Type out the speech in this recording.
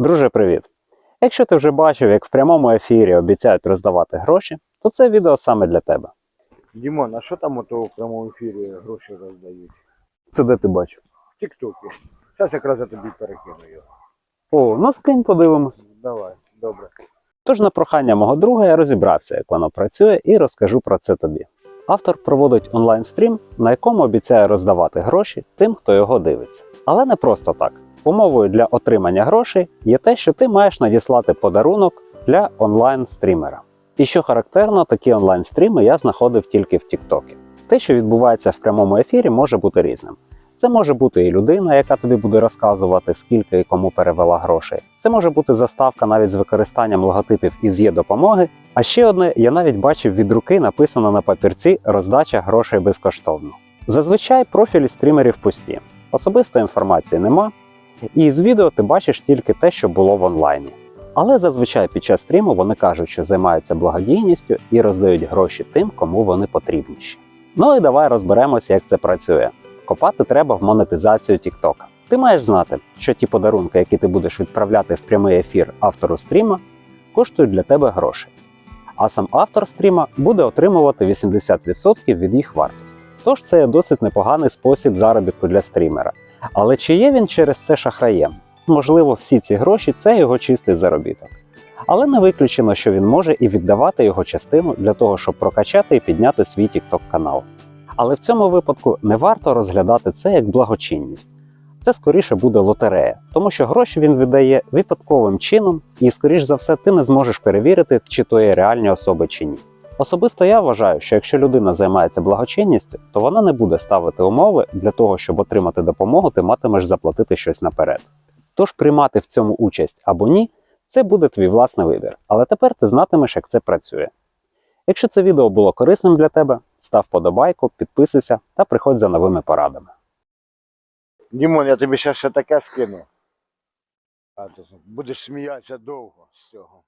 Друже, привіт! Якщо ти вже бачив, як в прямому ефірі обіцяють роздавати гроші, то це відео саме для тебе. Дімон, а що там ото в прямому ефірі гроші роздають? Це де ти бачив? В Тіктокі. Зараз якраз я тобі перекину його. О, ну скинь, подивимось. Давай, добре. Тож на прохання мого друга я розібрався, як воно працює, і розкажу про це тобі. Автор проводить онлайн-стрім, на якому обіцяє роздавати гроші тим, хто його дивиться. Але не просто так. Умовою для отримання грошей є те, що ти маєш надіслати подарунок для онлайн-стрімера. І що характерно, такі онлайн-стріми я знаходив тільки в Тіктокі. Те, що відбувається в прямому ефірі, може бути різним. Це може бути і людина, яка тобі буде розказувати, скільки і кому перевела грошей. Це може бути заставка навіть з використанням логотипів із є допомоги. А ще одне я навіть бачив від руки написано на папірці роздача грошей безкоштовно. Зазвичай профілі стрімерів пусті, особистої інформації нема, і з відео ти бачиш тільки те, що було в онлайні. Але зазвичай під час стріму вони кажуть, що займаються благодійністю і роздають гроші тим, кому вони потрібніші. Ну і давай розберемося, як це працює. Копати треба в монетизацію TikTok. Ти маєш знати, що ті подарунки, які ти будеш відправляти в прямий ефір автору стріма, коштують для тебе грошей. А сам автор стріма буде отримувати 80% від їх вартості. Тож це є досить непоганий спосіб заробітку для стрімера. Але чи є він через це шахраєм? Можливо, всі ці гроші це його чистий заробіток. Але не виключено, що він може і віддавати його частину для того, щоб прокачати і підняти свій TikTok канал. Але в цьому випадку не варто розглядати це як благочинність. Це скоріше буде лотерея, тому що гроші він віддає випадковим чином, і, скоріш за все, ти не зможеш перевірити, чи то є реальні особи чи ні. Особисто я вважаю, що якщо людина займається благочинністю, то вона не буде ставити умови для того, щоб отримати допомогу, ти матимеш заплатити щось наперед. Тож приймати в цьому участь або ні, це буде твій власний вибір. Але тепер ти знатимеш, як це працює. Якщо це відео було корисним для тебе, став подобайку, підписуйся та приходь за новими порадами. Дімон, я тобі ще, ще таке скину. Будеш сміятися довго з цього.